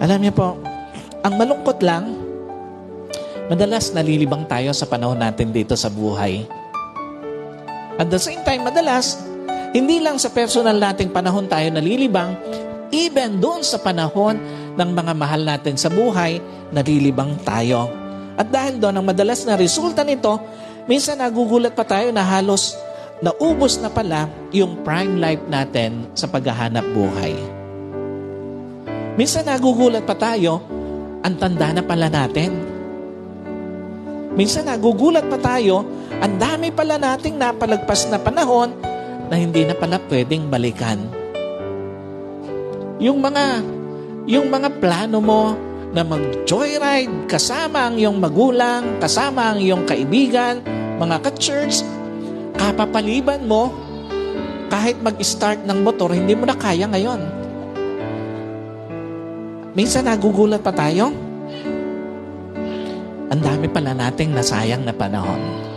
Alam niyo po, ang malungkot lang, madalas nalilibang tayo sa panahon natin dito sa buhay. At the same time, madalas, hindi lang sa personal nating panahon tayo nalilibang, even doon sa panahon ng mga mahal natin sa buhay, nalilibang tayo. At dahil doon, ang madalas na resulta nito, minsan nagugulat pa tayo na halos naubos na pala yung prime life natin sa paghahanap buhay. Minsan nagugulat pa tayo, ang tanda na pala natin. Minsan nagugulat pa tayo, ang dami pala nating napalagpas na panahon na hindi na pala pwedeng balikan. Yung mga yung mga plano mo na mag-joyride kasama ang iyong magulang, kasama ang iyong kaibigan, mga ka-church, kapapaliban mo, kahit mag-start ng motor, hindi mo na kaya ngayon. Minsan nagugulat pa tayo. Ang dami pala nating nasayang na panahon.